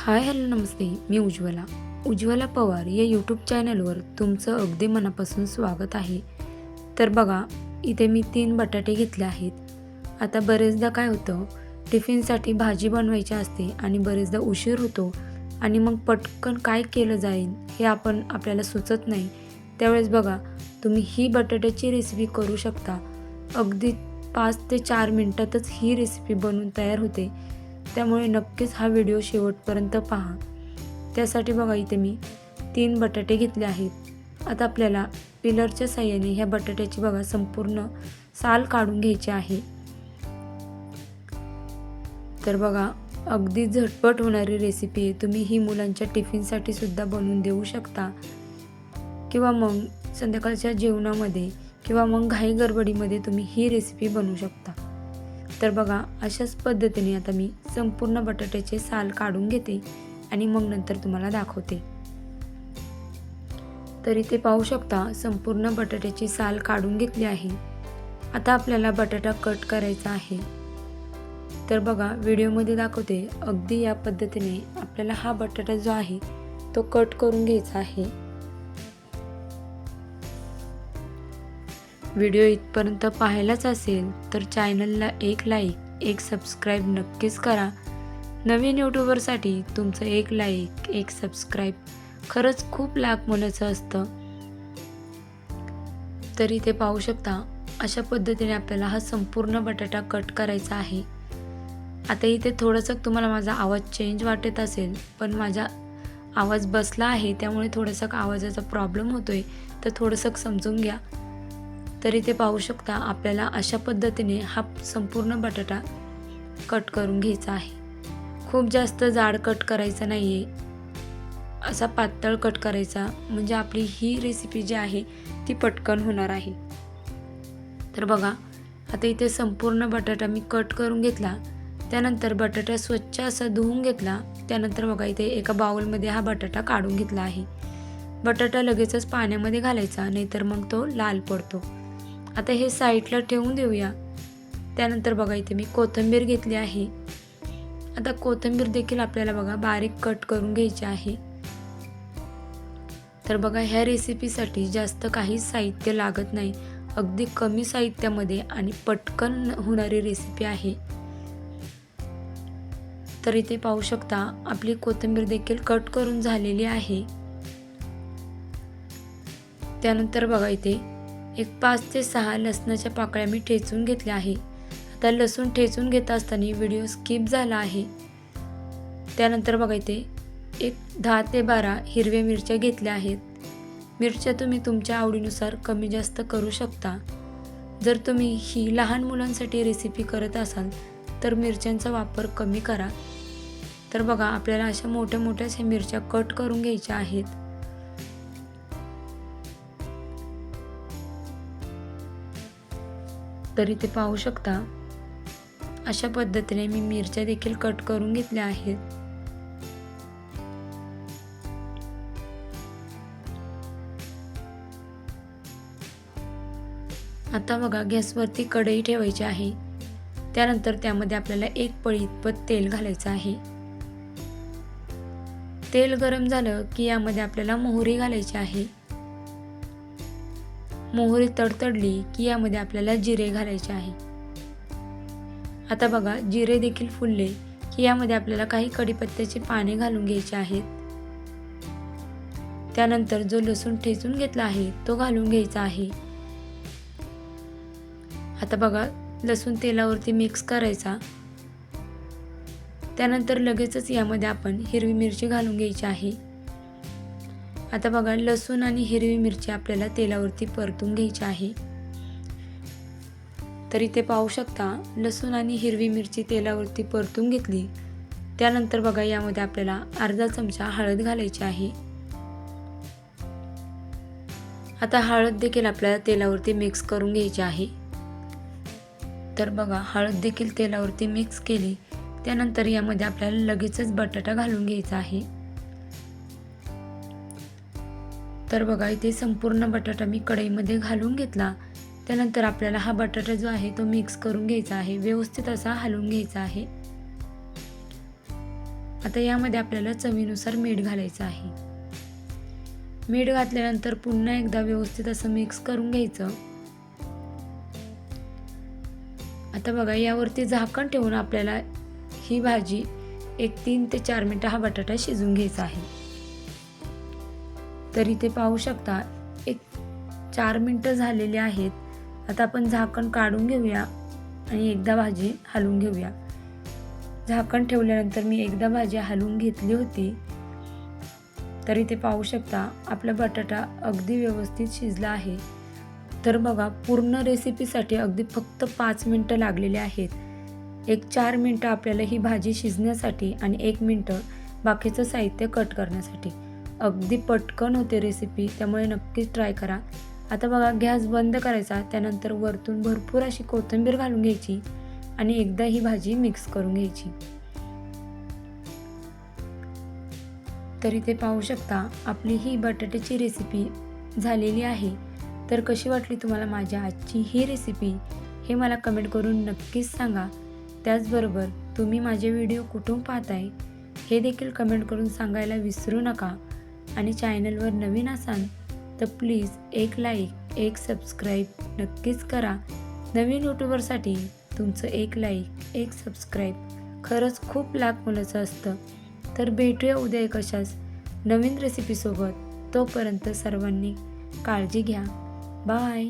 हाय hello नमस्ते. मी उज्ज्वला. उज्ज्वला पवार या यूट्यूब चॅनलवर तुमचं अगदी मनापासून स्वागत आहे. तर बघा इथे मी तीन बटाटे घेतले आहेत. आता बरेचदा काय होतं टिफिनसाठी भाजी बनवायची असते आणि बरेचदा उशीर होतो आणि मग पटकन काय केलं जाईल हे आपण आपल्याला सुचत नाही. त्यावेळेस बघा तुम्ही ही बटाट्याची रेसिपी करू शकता. अगदी पाच ते चार मिनटातच ही रेसिपी बनवून तयार होते. त्यामुळे नक्कीच हा व्हिडिओ शेवटपर्यंत पहा. त्यासाठी बघा इथे मी तीन बटाटे घेतले आहेत. आता आपल्याला पिलरच्या साह्याने ह्या बटाट्याची बघा संपूर्ण साल काढून घ्यायची आहे. तर बघा अगदी झटपट होणारी रेसिपी आहे. तुम्ही ही मुलांच्या टिफिनसाठी सुद्धा बनवून देऊ शकता. किंवा मग संध्याकाळच्या जेवणामध्ये किंवा मग घाई गडबडीमध्ये तुम्ही ही रेसिपी बनवू शकता. तर बघा अशाच पद्धतीने आता मी संपूर्ण बटाट्याचे साल काढून घेते आणि मग नंतर तुम्हाला दाखवते. तर इथे पाहू शकता संपूर्ण बटाट्याची साल काढून घेतली आहे. आता आपल्याला बटाटा कट करायचा आहे. तर बघा व्हिडिओमध्ये दाखवते अगदी या पद्धतीने आपल्याला हा बटाटा जो आहे तो कट करून घ्यायचा आहे. व्हिडिओ इथपर्यंत पाहायलाच असेल तर चॅनलला एक लाईक एक सबस्क्राईब नक्कीच करा. नवीन यूट्यूबरसाठी तुमचं एक लाईक एक सबस्क्राईब खरंच खूप लाख मोलाचं असतं. तरी ते पाहू शकता अशा पद्धतीने आपल्याला हा संपूर्ण बटाटा कट करायचा आहे. आता इथे थोडंसं तुम्हाला माझा आवाज चेंज वाटत असेल पण माझा आवाज बसला आहे त्यामुळे थोडंसं आवाजाचा प्रॉब्लेम होतोय तर थोडंसं समजून घ्या. तर इथे पाहू शकता आपल्याला अशा पद्धतीने हा संपूर्ण बटाटा कट करून घ्यायचा आहे. खूप जास्त जाड कट करायचा नाही आहे असा पातळ कट करायचा म्हणजे आपली ही रेसिपी जी आहे ती पटकन होणार आहे. तर बघा आता इथे संपूर्ण बटाटा मी कट करून घेतला त्यानंतर बटाटा स्वच्छ असा धुवून घेतला त्यानंतर बघा इथे एका बाउलमध्ये हा बटाटा काढून घेतला आहे. बटाटा लगेचच पाण्यामध्ये घालायचा नाहीतर मग तो लाल पडतो. आता हे साईडला ठेवून देऊया. त्यानंतर बघा इथे मी कोथिंबीर घेतली आहे. आता कोथिंबीर देखील आपल्याला बघा बारीक कट करून घ्यायची आहे. तर बघा ह्या रेसिपीसाठी जास्त काही साहित्य लागत नाही. अगदी कमी साहित्यामध्ये आणि पटकन होणारी रेसिपी आहे. तर इथे पाहू शकता आपली कोथिंबीर देखील कट करून झालेली आहे. त्यानंतर बघा इथे एक पाच ते सहा लसणाच्या पाकळ्या मी ठेचून घेतल्या आहे. आता लसूण ठेचून घेत असताना व्हिडिओ स्किप झाला आहे. त्यानंतर बघा इथे एक दहा ते बारा हिरव्या मिरच्या घेतल्या आहेत. मिरच्या तुम्ही तुमच्या आवडीनुसार कमी जास्त करू शकता. जर तुम्ही ही लहान मुलांसाठी रेसिपी करत असाल तर मिरच्यांचा वापर कमी करा. तर बघा आपल्याला अशा मोठ्या मोठ्या अशा मिरच्या कट करून घ्यायच्या आहेत. तर इथे पाहू शकता. अशा पद्धतीने मी मिरच्या देखील कट करून घेतल्या आहेत. आता बघा गॅसवरती कढई ठेवायची आहे. त्यानंतर त्यामध्ये आपल्याला एक पळी इतपत तेल घालायचं आहे. तेल गरम झालं की यामध्ये आपल्याला मोहरी घालायची आहे. मोहरी तडतडली की यामध्ये आपल्याला जिरे घालायचे आहे. आता बघा जिरे देखील फुलले की यामध्ये आपल्याला काही कढीपत्त्याचे पाने घालून घ्यायचे आहेत. त्यानंतर जो लसूण ठेचून घेतला आहे तो घालून घ्यायचा आहे. आता बघा लसूण तेलावरती मिक्स करायचा. त्यानंतर लगेचच यामध्ये आपण हिरवी मिरची घालून घ्यायची आहे. आता बघा लसूण आणि हिरवी मिरची आपल्याला तेलावरती परतून घ्यायची आहे. तरी ते पाहू शकता लसूण आणि हिरवी मिरची तेलावरती परतून घेतली. त्यानंतर बघा यामध्ये आपल्याला अर्धा चमचा हळद घालायची आहे. आता हळद देखील आपल्याला तेलावरती मिक्स करून घ्यायची आहे. तर बघा हळद देखील तेलावरती मिक्स केली. त्यानंतर यामध्ये आपल्याला लगेचच बटाटा घालून घ्यायचा आहे. तर बघा इथे संपूर्ण बटाटा मी कढईमध्ये घालून घेतला. त्यानंतर आपल्याला हा बटाटा जो आहे तो मिक्स करून घ्यायचा आहे. व्यवस्थित असा हलवून घ्यायचा आहे. आता यामध्ये आपल्याला चवीनुसार मीठ घालायचं आहे. मीठ घातल्यानंतर पुन्हा एकदा व्यवस्थित असं मिक्स करून घ्यायचं. आता बघा यावरती झाकण ठेवून आपल्याला ही भाजी एक तीन ते चार मिनटं हा बटाटा शिजून घ्यायचा आहे. तर इथे पाहू शकता. एक चार मिनटं झालेली आहेत. आता आपण झाकण काढून घेऊया आणि एकदा भाजी हलवून घेऊया. झाकण ठेवल्यानंतर मी एकदा भाजी हलवून घेतली होती. तर इथे पाहू शकता आपला बटाटा अगदी व्यवस्थित शिजला आहे. तर बघा पूर्ण रेसिपीसाठी अगदी फक्त पाच मिनटं लागलेली आहेत. एक चार मिनटं आपल्याला ही भाजी शिजण्यासाठी आणि एक मिनटं बाकीचं साहित्य कट करण्यासाठी. अगदी पटकन होते रेसिपी त्यामुळे नक्कीच ट्राय करा. आता बघा गॅस बंद करायचा त्यानंतर वरतून भरपूर अशी कोथिंबीर घालून घ्यायची आणि एकदा ही भाजी मिक्स करून घ्यायची. तर इथे पाहू शकता आपली ही बटाट्याची रेसिपी झालेली आहे. तर कशी वाटली तुम्हाला माझ्या आजची ही रेसिपी हे मला कमेंट करून नक्कीच सांगा. त्याचबरोबर तुम्ही माझे व्हिडिओ कुठून पाहताय? हे देखील कमेंट करून सांगायला विसरू नका. आणि चॅनलवर नवीन असाल तर प्लीज एक लाईक एक सबस्क्राईब नक्कीच करा. नवीन यूट्यूबरसाठी तुमचं एक लाईक एक सबस्क्राईब खरंच खूप लाख मुलाचं असतं. तर भेटूया उद्या एक अशाच नवीन रेसिपीसोबत तोपर्यंत सर्वांनी काळजी घ्या. बाय